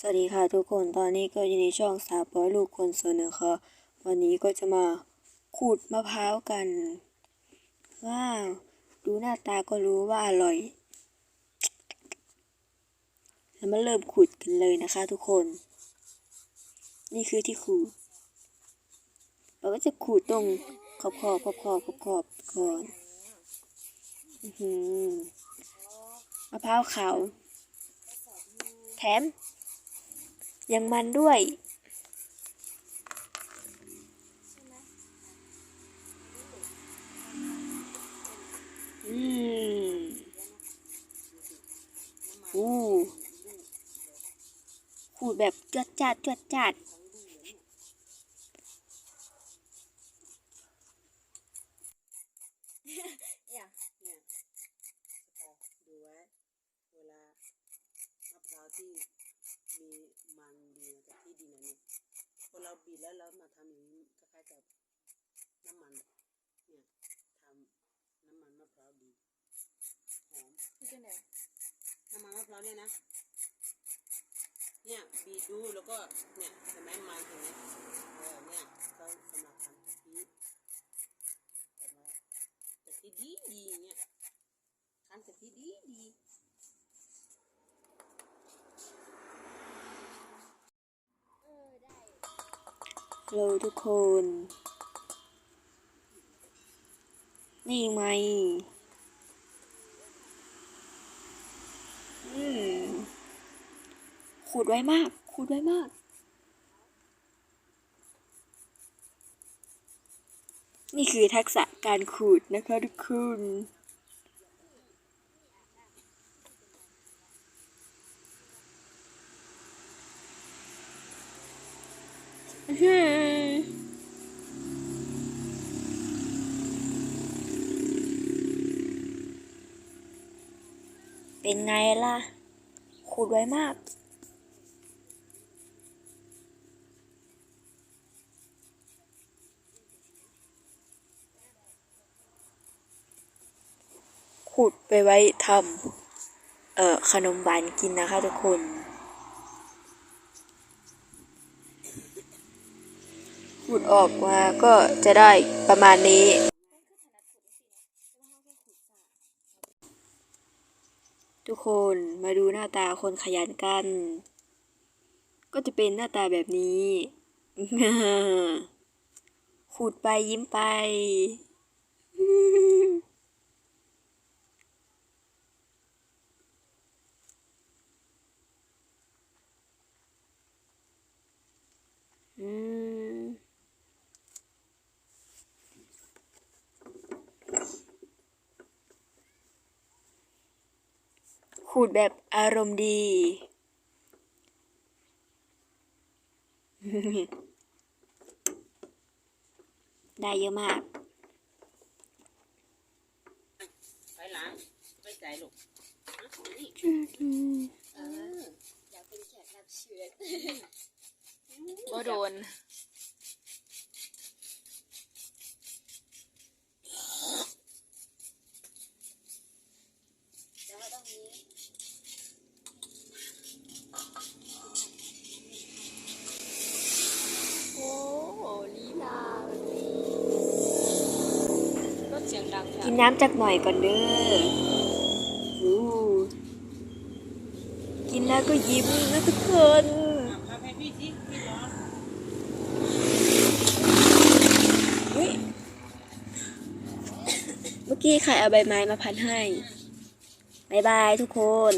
สวัสดีค่ะทุกคนตอนนี้ก็อยู่ในช่องสาวปอยลูกคนสนนะคะวันนี้ก็จะมาขูดมะพร้าวกัน ว้าว ดูหน้าตาก็รู้ว่าอร่อยแล้วมาเริ่มขูดกันเลยนะคะ ทุกคน นี่คือที่ขูด เราก็จะขูดตรงขอบขอบขอบขอบขอบขอบก่อนมะพร้าวขาว แถม ยังมันด้วยอืมอู้ขูดแบบจวดจัดจวดจัด เนี่ยเนี่ยพอดูไว้ เวลามะพร้าวที่มีมันดีจากที่ดินอันนี้ พอเราบีบแล้วเรามาทำอย่างนี้คล้ายๆกับน้ำมัน เนี่ยทำน้ำมันมะพร้าวดีหอมคือจังได๋น้ำมันมะพร้าวเนี่ยนะ เนี่ยบีบดูแล้วก็เนี่ยเห็นไหมมันเห็นไหมเออเนี่ยก็สำหรับทำกะทิแต่ว่ากะทิดีดีเนี่ยทำกะทิดีดี เราทุกคน นี่ไงอืมขูดไว้มาก ขูดไว้มาก นี่คือทักษะการขูดนะคะทุกคนอื้อหือ เป็นไงล่ะ ขูดไวมาก ขูดไปไว้ทำเอ่อ ขนมหวานกินนะคะทุกคน ขูดออกมาก็จะได้ประมาณนี้ ทุกคนมาดูหน้าตาคนขยันกัน ก็จะเป็นหน้าตาแบบนี้ขูดไปยิ้มไป อืม ขูดแบบอารมณ์ดี ได้เยอะมากไปหลังไปใจลูกอะนี่เอออยากเป็นแขกรับเชิญบ่โดน แต่ว่า ต้องมีโอ้โหลีลาลดเสียงดังกินน้ำจักหน่อยก่อนเด้ออู้กินแล้วก็ยิ้มนะทุกคนเมื่อกี้ใครเอาใบไม้มาพันให้ บายบายทุกคน